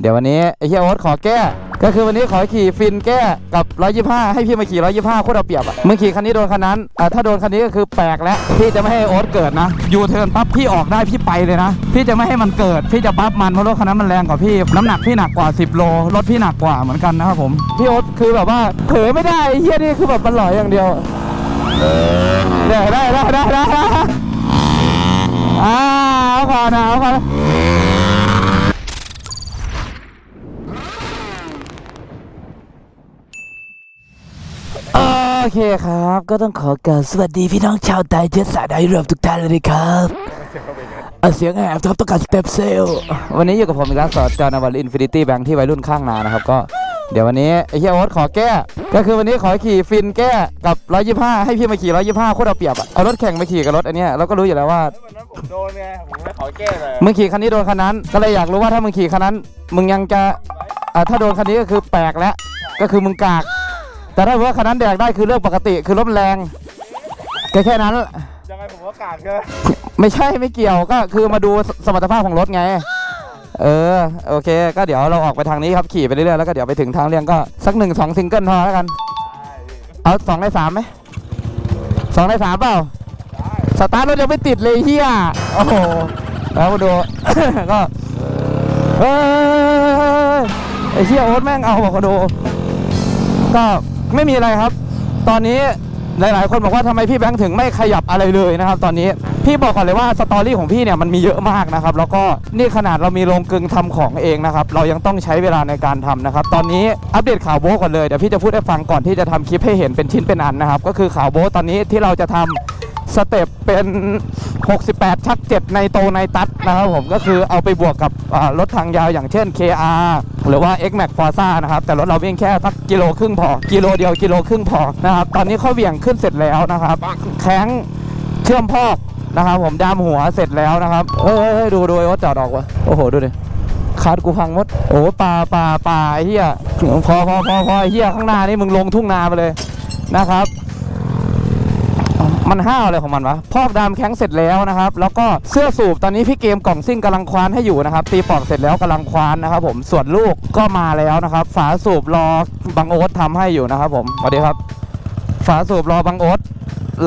เดี๋ยววันนี้ไอ้เฮียโอ๊ตขอแก้ ก็คือวันนี้ขอขี่ฟินแก้กับ 125 ให้พี่มาขี่ 125โคตรเอาเปรียบอะมึงขี่คันนี้โดนคันนั้นอะถ้าโดนคันนี้ก็คือแปลกแล้ว พี่จะไม่ให้โอ๊ตเกิดนะ ยูเทิร์นปั๊บพี่ออกได้พี่ไปเลยนะ พี่จะไม่ให้มันเกิด พี่จะปั๊บมันเพราะรถคันนั้นมันแรงกว่าพี่ น้ำหนักพี่หนักกว่า 10 โล รถพี่หนักกว่าเหมือนกันนะครับผม พี่โอ๊ตคือแบบว่าเผลอไม่ได้ไอ้เฮียนี่คือแบบมันหล่ออย่างเดียวเดี๋ยวได้ได้ได้ได้อ่าเอาก่อนนะเอาก่อน โอ เคครับ ก็ต้องขอกราบสวัสดีพี่น้องชาวไทยเชื้อสายไทยรวมทุกท่านเลยนะครับเอาเสียงแหบครับต้องการสเต็ปเซลวันนี้อยู่กับผมอีกแล้วสอดจอนวัลอินฟินิตี้แบงค์ที่วัยรุ่นข้างนานะครับก็เดี๋ยววันนี้ไอ้เฮียโอ๊ตขอแก้ ก็คือวันนี้ขอขี่ฟินแก้กับ 125 ให้พี่มาขี่ 125โคตรเอาเปรียบอะเอารถแข่งไปขี่กับรถอันเนี้ยเราก็รู้อยู่แล้วว่าวันนั้นผมโดนไงผมไม่ขอแก้เลยมึงขี่คันนี้โดนคันนั้น ก็เลยอยากรู้ว่าถ้ามึงขี่คันนั้น มึงยังจะอ่าถ้าโดนคันนี้ก็คือแปลกแล้วก็คือมึงกาก แต่ถ้าว่าคันนั้นแดกได้คือเรื่องปกติคือรถมันแรงแค่แค่นั้น ยังไงผมก็กาดเกินไม่ใช่ไม่เกี่ยวก็คือมาดูสสมรรถภาพของรถไง เออโอเค ก็เดี๋ยวเราออกไปทางนี้ครับขี่ไปเรื่อยๆแล้วก็เดี๋ยวไปถึงทางเลี่ยงก็สักหนึ่งสองซิงเกิลพอแล้วกัน เอาสองในสามไหมสองในสามเปล่าสตาร์ทรถยังไม่ติดเลยเฮียโอ้โหแล้วมาดู ก็เฮ้ยไอ้เฮียโอ๊ตแม่งเอาบอกมาดูก็ ไม่มีอะไรครับ ตอนนี้หลายๆ คนบอกว่าทำไมพี่แบงค์ถึงไม่ขยับอะไรเลยนะครับ ตอนนี้พี่บอกก่อนเลยว่าสตอรี่ของพี่เนี่ยมันมีเยอะมากนะครับ แล้วก็นี่ขนาดเรามีโรงกลึงทำของเองนะครับ เรายังต้องใช้เวลาในการทำนะครับ ตอนนี้อัปเดตข่าวโบ๊ะก่อนเลยเดี๋ยวพี่จะพูดให้ฟังก่อนที่จะทำคลิปให้เห็นเป็นชิ้นเป็นอันนะครับ ก็คือข่าวโบ๊ะตอนนี้ที่เราจะทำสเต็ปเป็น 68 ชัก 7 ในโตในตัดนะครับผมก็คือเอาไปบวกกับรถทางยาวอย่างเช่น KR หรือว่า X Max Forza นะครับ แต่รถเราวิ่งแค่สักกิโลครึ่งพอ กิโลเดียวกิโลครึ่งพอนะครับ ตอนนี้เขาเหวี่ยงขึ้นเสร็จแล้วนะครับ แข้งเชื่อมพอกนะครับผมดามหัวเสร็จแล้วนะครับเอ้ยดูดูไอ้รถจอดออกวะโอ้โห ดูดิคาดกูพังมด โอ้ปลาปลาปลาไอเหี้ยพอพอพอพอไอเหี้ยข้างหน้านี่มึงลงทุ่งนาไปเลยนะครับ มันห้าวอะไรของมันวะพอกดามแข้งเสร็จแล้วนะครับ แล้วก็เสื้อสูบตอนนี้พี่เกมกล่องซิ่งกำลังควานให้อยู่นะครับ ตีปอกเสร็จแล้วกำลังควานนะครับ ผมส่วนลูกก็มาแล้วนะครับ ฝาสูบรอบังโอ๊ตทำให้อยู่นะครับ ผมสวัสดีครับ ฝาสูบรอบังโอ๊ต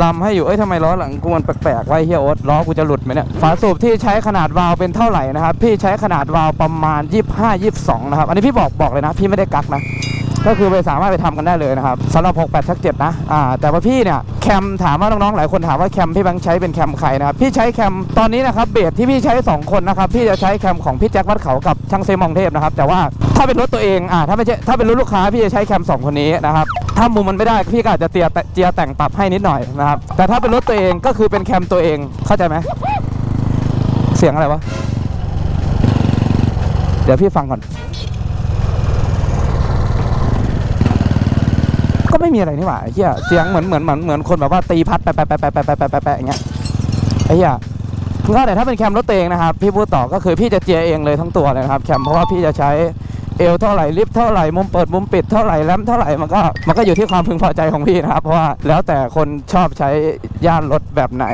ลำให้อยู่ เอ้ยทำไมล้อหลังกูมันแปลกๆไว้เฮียโอ๊ตล้อกูจะหลุดไหมเนี่ย ฝาสูบที่ใช้ขนาดวาล์วเป็นเท่าไหร่นะครับ พี่ใช้ขนาดวาล์วประมาณ 25 22 นะครับ อันนี้พี่บอกบอกเลยนะ พี่ไม่ได้กักนะ ก็คือไปสามารถไปทำกันได้เลยนะครับสำหรับ 68ชัก7นะอ่าแต่ว่าพี่เนี่ยแคมถามว่าน้องๆหลายคนถามว่าแคมพี่แบงค์ใช้เป็นแคมใครนะครับพี่ใช้แคมตอนนี้นะครับเบสที่พี่ใช้ 2 คนนะครับพี่จะใช้แคมของพี่แจ็ควัดเขากับช่างเซมองเทพนะครับแต่ว่าถ้าเป็นรถตัวเองอ่าถ้าไม่ใช่ถ้าเป็นรถลูกค้าพี่จะใช้แคม2 คนนี้นะครับถ้ามุมมันไม่ได้พี่ก็อาจจะเตียเจียแต่งปรับให้นิดหน่อยนะครับแต่ถ้าเป็นรถตัวเองก็คือเป็นแคมตัวเองเข้าใจไหมเสียงอะไรวะเดี๋ยวพี่ฟังก่อน ก็ไม่มีอะไรนี่หว่าไอ้เหี้ยเสียงเหมือนเหมือนเหมือนเหมือนคนแบบว่าตีพัดแปะแปะแปะแปะแปะแปะแปะอย่างเงี้ยไอ้เหี้ยคือถ้าแต่ถ้าเป็นแคมรถเองนะครับพี่พูดต่อก็คือพี่จะเจียเองเลยทั้งตัวเลยนะครับแคมเพราะว่าพี่จะใช้เอวเท่าไหร่ลิฟเท่าไหร่มุมเปิดมุมปิดเท่าไหร่แลมเท่าไหร่มันก็มันก็อยู่ที่ความพึงพอใจของพี่นะครับเพราะว่าแล้วแต่คนชอบใช้ย่านรถแบบไหน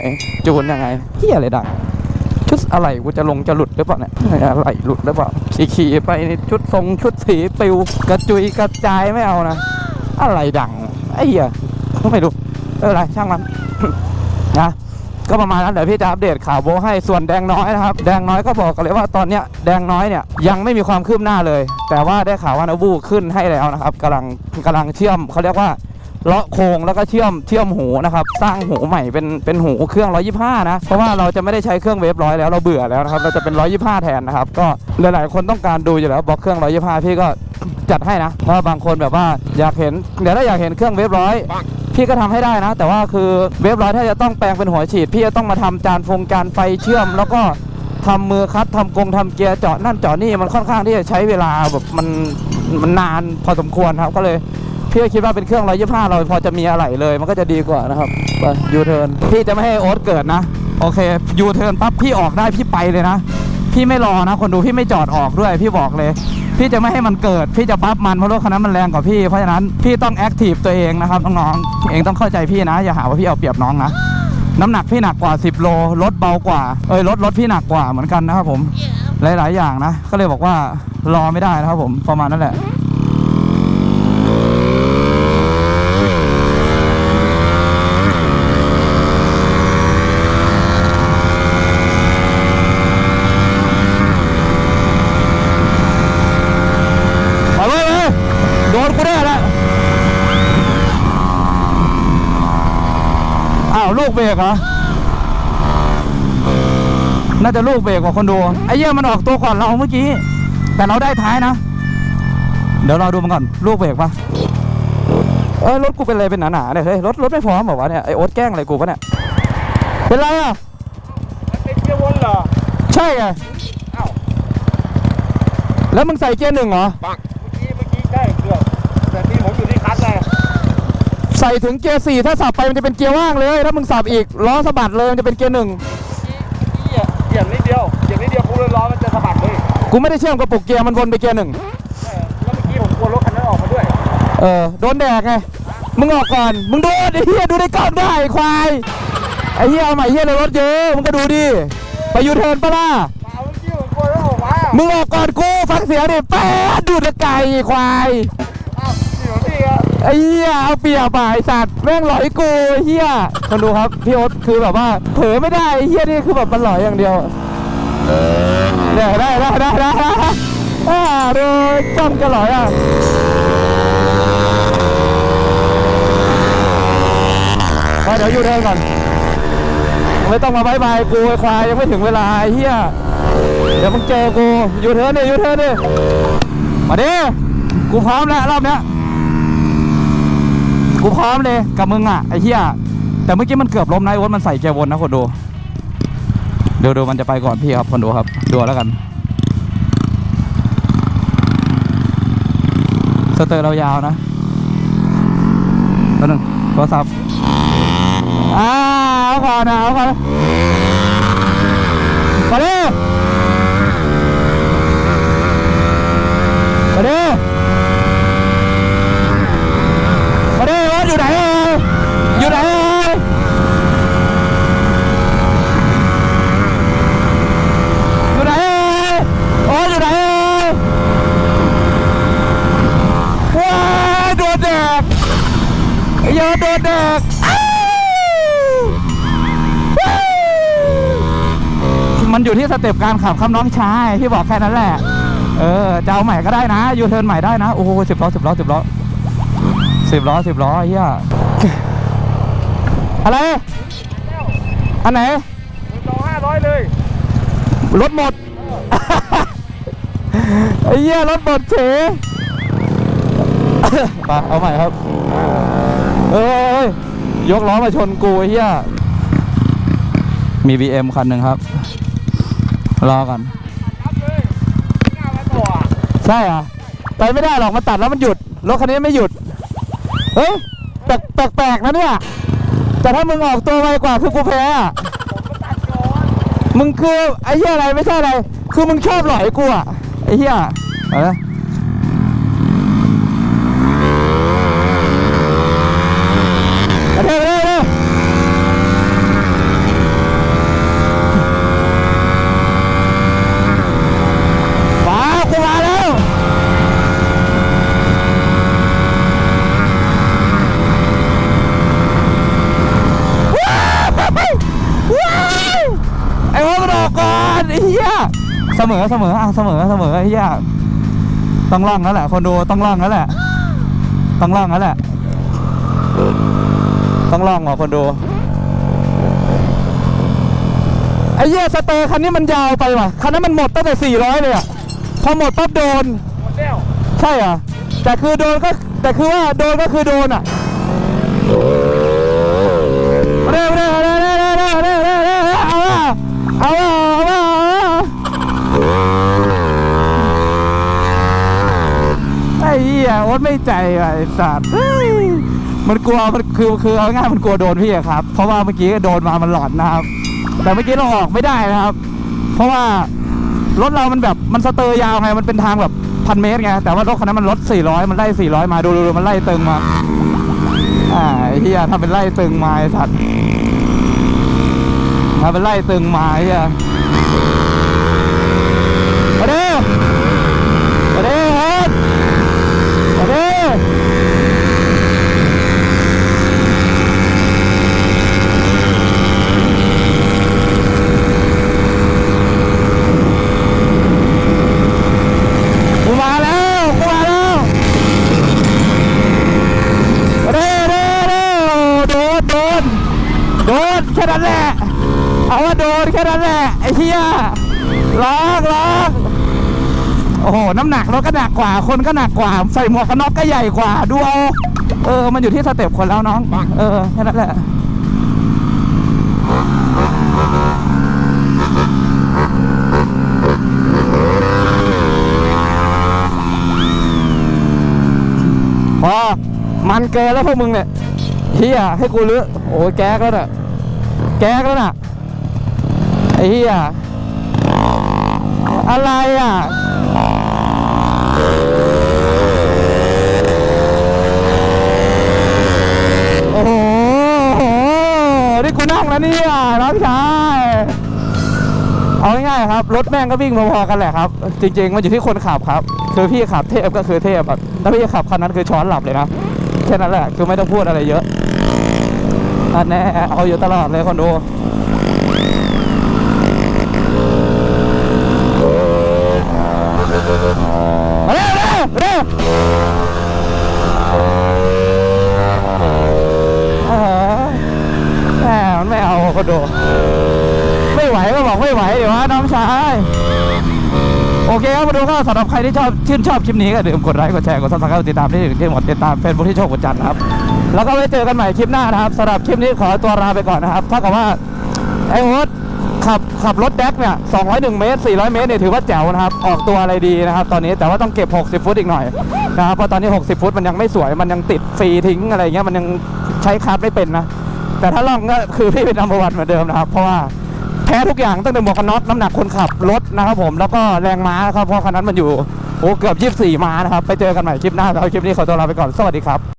จูนยังไงเหี้ยอะไรดังชุดอะไรกูจะลงจะหลุดหรือเปล่าเนี่ยอะไรหลุดหรือเปล่าขี่ไปชุดทรงชุดสีปิวกระจุยกระจายไม่เอานะ อะไรดังไอ้เหี้ยก็ไม่รู้เอออะไรช่างมันนะก็ประมาณนั้นเดี๋ยวพี่จะอัปเดตข่าวโบให้ส่วนแดงน้อยนะครับ แดงน้อยก็บอกกันเลยว่าตอนเนี้ยแดงน้อยเนี่ยยังไม่มีความคืบหน้าเลย แต่ว่าได้ข่าวว่านาบูขึ้นให้แล้วนะครับกำลังกำลังเชื่อมเขาเรียกว่าเลาะโครงแล้วก็เชื่อมเชื่อมหูนะครับ สร้างหูใหม่เป็นเป็นหูเครื่อง 125 นะ เพราะว่าเราจะไม่ได้ใช้เครื่องเวฟร้อยแล้วเราเบื่อแล้วนะครับ เราจะเป็น 125 แทนนะครับ ก็หลาย ๆ คนต้องการดูอยู่แล้วบล็อกเครื่อง 125 พี่ก็ จัดให้นะเพราะว่าบางคนแบบว่าอยากเห็นเดี๋ยวถ้าอยากเห็นเครื่องเวฟร้อยพี่ก็ทำให้ได้นะ แต่ว่าคือเวฟร้อยถ้าจะต้องแปลงเป็นหัวฉีด พี่จะต้องมาทำจานฟงจานไฟเชื่อม แล้วก็ทำมือคัดทำกรงทำเกียร์เจาะนั่นเจาะนี่มันค่อนข้างที่จะใช้เวลาแบบมันมันนานพอสมควรครับก็เลยพี่ก็คิดว่าเป็นเครื่องร้อยยี่ห้าเราพอจะมีอะไรเลยมันก็จะดีกว่านะครับไปยูเทิร์นพี่จะไม่ให้โอ๊ตเกิดนะ โอเคยูเทิร์นปั๊บพี่ออกได้พี่ไปเลยนะ พี่ไม่รอนะ คนดูพี่ไม่จอดออกด้วย พี่บอกเลย พี่จะไม่ให้มันเกิด พี่จะปั๊บมันเพราะรถคันนั้นมันแรงกว่าพี่ เพราะฉะนั้นพี่ต้องแอคทีฟตัวเองนะครับน้องๆเองต้องเข้าใจพี่นะ อย่าหาว่าพี่เอาเปรียบน้องนะน้ำหนักพี่หนักกว่า 10 โลรถเบากว่า เอ้ยรถรถพี่หนักกว่าเหมือนกันนะครับผม หลายๆ อย่างนะ ก็เลยบอกว่ารอไม่ได้นะครับผมประมาณนั้นแหละ ไปเว้ยเว้ยโดนกูแน่ละอ้าวลูกเบรกเหรอน่าจะลูกเบรกกว่าคนดูไอ้เหี้ยมันออกตัวก่อนเราเมื่อกี้ แต่เราได้ท้ายนะ เดี๋ยวเราดูมันก่อนลูกเบรกปะเอ้ยรถกูเป็นอะไรเป็นหนาๆเนี่ยเฮ้ยรถรถไม่พร้อมเหรอวะเนี่ยไอโอ๊ตแกล้งอะไรกูปะเนี่ยเป็นไรอะมันเป็นเกียร์วนเหรอใช่ไงอ้าวแล้วมึงใส่เกียร์หนึ่งเหรอเมื่อกี้เมื่อกี้ใช่เกือบแต่ที่ผมอยู่ที่คัสไง ใส่ถึงเกียร์สี่ถ้าสับไปมันจะเป็นเกียร์ว่างเลย ถ้ามึงสับอีกล้อสะบัดเลยมันจะเป็นเกียร์หนึ่งเมื่อกี้เหยียบนิดเดียวเหยียบนิดเดียวปุ๊บเลยล้อมันจะสะบัดเลยกูไม่ได้เชื่อมกระปุกเกียร์มันวนไปเกียร์หนึ่งใช่แล้วเมื่อกี้ผมกลัวรถคันนั้นออกมาด้วย เออโดนแดกไงมึงออกก่อนมึงดูไอ้เหี้ยดูในกล้องได้ไอ้ควายไอ้เหี้ยเอาใหม่เหี้ยในรถเยอะมึงก็ดูดิไปยูเทิร์นปะล่ะเปล่าเมื่อกี้ผมกลัวรถออกมามึงออกก่อนกูฟังเสียงดิแป๊ดดูดไก่ไอ้ควาย ไอ้เหี้ยเอาเปรียบอะไอ้สัตว์แม่งหลอยกูไอ้เหี้ยคนดูครับพี่โอ๊ตคือแบบว่าเผลอไม่ได้ไอ้เหี้ยนี่คือแบบมันหลอยอย่างเดียวได้ได้ได้ได้ได้อ่าดูจ้องจะหลอยอะไปเดี๋ยวอยู่เดินก่อนไม่ต้องมาบายบายกูไอ้ควายยังไม่ถึงเวลาไอ้เหี้ยเดี๋ยวมึงเจอกูอยู่เทิร์นดิอยู่เทิร์นดิมาดิกูพร้อมแล้วรอบเนี้ย กูพร้อมเลยกับมึงอะไอ้เหี้ยแต่เมื่อกี้มันเกือบล้มนะไอ้โอ๊ตมันใส่เกียร์วนนะคนดูเดี๋ยวดูมันจะไปก่อนพี่ครับคนดูครับดูแล้วกันสเตอร์เรายาวนะตัวหนึ่งโทรศัพท์อ้าวเอาก่อนนะเอาก่อนมาดิมาดิ มาดิรถอยู่ไหนเอ่ยอยู่ไหนเอ่ยอยู่ไหนเอ่ยโอ้ยอยู่ไหนเอ่ยว้ายโดนแดกไอ้เหี้ยอะโดนแดกอ้าวว้าวมัน อยู่ที่สเต็ปการขับครับน้องชายที่บอกแค่นั้นแหละ เออจะเอาใหม่ก็ได้นะยูเทิร์นใหม่ได้นะ โอ้โหสิบล้อสิบล้อสิบล้อสิบล้อสิบล้อเฮียอะไรอันไหนผมจองห้าร้อยเลยรถหมดไอ้เหี้ยรถหมดเฉยไปเอาใหม่ครับ เอ้ยยกล้อมาชนกูไอ้เหี้ยมี BM คันหนึ่งครับ รอก่อนครับเหน้ามาต่ออะใช่อะไปไม่ได้หรอก มันตัดแล้วมันหยุด รถคันนี้ไม่หยุด เฮ้ย แปลกแปลกนะเนี่ย แต่ถ้ามึงออกตัวไวกว่าคือกูแพ้อะมึงคือไอ้เหี้ยอะไรไม่ใช่อะไร คือมึงชอบหลอยกูอะไอ้เหี้ยเอาละกระเทยกระเทยกระเทยมากูมาแล้ว ว้าวว้าวไอ้โอ๊ตมันออกก่อนไอ้เหี้ยเส มอเสมออะเสมอเสมอไอ้เหี้ยต้องล่องแล้วแหละ คนดูต้องล่องแล้วแหละ ต้องล่องแล้วแหละ ต้องล่องว่ะคนดูไอ้เหี้ยสเตอร์คันนี้มันยาวไปว่ะคันนั้นมันหมดตั้งแต่ 400 เลยอะพอหมดปั๊บโดน หมดแล้ว ใช่เหรอแต่คือโดนก็แต่คือว่าโดนก็คือโดนอะ โอ๊ตไม่ใจว่ะไอ้สัตว์มันกลัวมันคือคือเอาง่ายมันกลัวโดนพี่อะครับ เพราะว่าเมื่อกี้โดนมามันหลอนนะครับ แต่เมื่อกี้เราออกไม่ได้นะครับ เพราะว่ารถเรามันแบบมันสเตอร์ยาวไงมันเป็นทางแบบพันเมตรไงแต่ว่ารถคันนั้นมันรถ400 มันไล่400 มาดูดูดูมันไล่ตึงมาอ่าไอ้เฮียทำเป็นไล่ตึงมาไอ้สัตว์ทำเป็นไล่ตึงมาไอ้เฮีย ดิมาดิครับมาดิกูมาแล้วกูมาแล้วมาดิมาดิโดนโดนโดนแค่นั้นแหละ เอาว่าโดนแค่นั้นแหละไอ้เหี้ยล็อกล็อกโอ้โห น้ำหนักรถก็หนักกว่า คนก็หนักกว่า ใส่หมวกกันน็อกก็ใหญ่กว่า ดูเอา เออ มันอยู่ที่สเต็ปคนแล้วน้อง เออ แค่นั้นแหละพอมันเกินแล้วพวกมึงเนี่ยเฮียให้กูเลือโอ้ยแก๊กแล้วน่ะ แก๊กแล้วน่ะ ไอ้เฮียอะไรอะโอ้โหนี่กูนั่งแล้วเนี่ยน้องชายเอาง่ายๆครับ รถแม่งก็วิ่งพอๆกันแหละครับ จริง ๆ มันอยู่ที่คนขับครับ คือพี่ขับเทพก็คือเทพอะถ้าพี่ขับคันนั้นคือช้อนหลับเลยนะแค่นั้นแหละคือไม่ต้องพูดอะไรเยอะอันแน่เอาอยู่ตลอดเลยคนดู มาเร็วเร็วเร็วเออ แหมมันไม่เอาคนดูไม่ไหวก็บอกไม่ไหวเดี๋ยววะน้องชาย โอเคครับมาดูก็สำหรับใครที่ชอบชื่นชอบคลิปนี้ก็อย่าลืมกดไลค์กดแชร์กดซับสไครต์ติดตามที่ถึงที่หมดติดตามเฟซบุ๊กที่โชคกดจันนะครับ แล้วก็ไว้เจอกันใหม่คลิปหน้านะครับสำหรับคลิปนี้ขอตัวลาไปก่อนนะครับเท่ากับว่าไอ้โอ๊ ขับขับรถแดกเนี่ย201 เมตร 400 เมตรเนี่ยถือว่าแจ๋วนะครับ ออกตัวอะไรดีนะครับ ตอนนี้แต่ว่าต้องเก็บ 60 ฟุตอีกหน่อยนะครับ เพราะตอนนี้ 60 ฟุตมันยังไม่สวย มันยังติดฟรีทิ้งอะไรเงี้ย มันยังใช้คาร์ดไม่เป็นนะ แต่ถ้าลองก็คือพี่เป็นนัมเบอร์วันเหมือนเดิมนะครับ เพราะว่าแพ้ทุกอย่างตั้งแต่หมวกกันน็อกน้ำหนักคนขับรถนะครับผม แล้วก็แรงม้าครับ เพราะคันนั้นมันอยู่โอ้เกือบ 24 ม้านะครับ ไปเจอกันใหม่คลิปหน้าแล้วคลิปนี้ขอตัวลาไปก่อน สวัสดีครับ